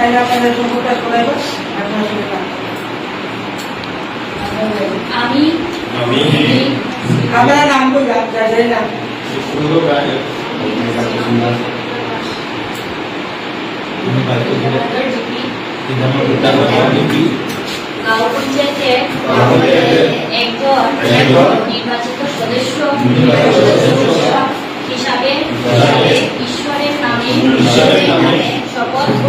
তাই আপনাদের সম্পর্কে শোনাইব আপনার সঙ্গে আমি আমি আপনার নাম কই? নাম। সুন্দর গাঁও একজন নির্বাচিত সদস্য হিসাবে হিসাবে। ঈশ্বরের নামে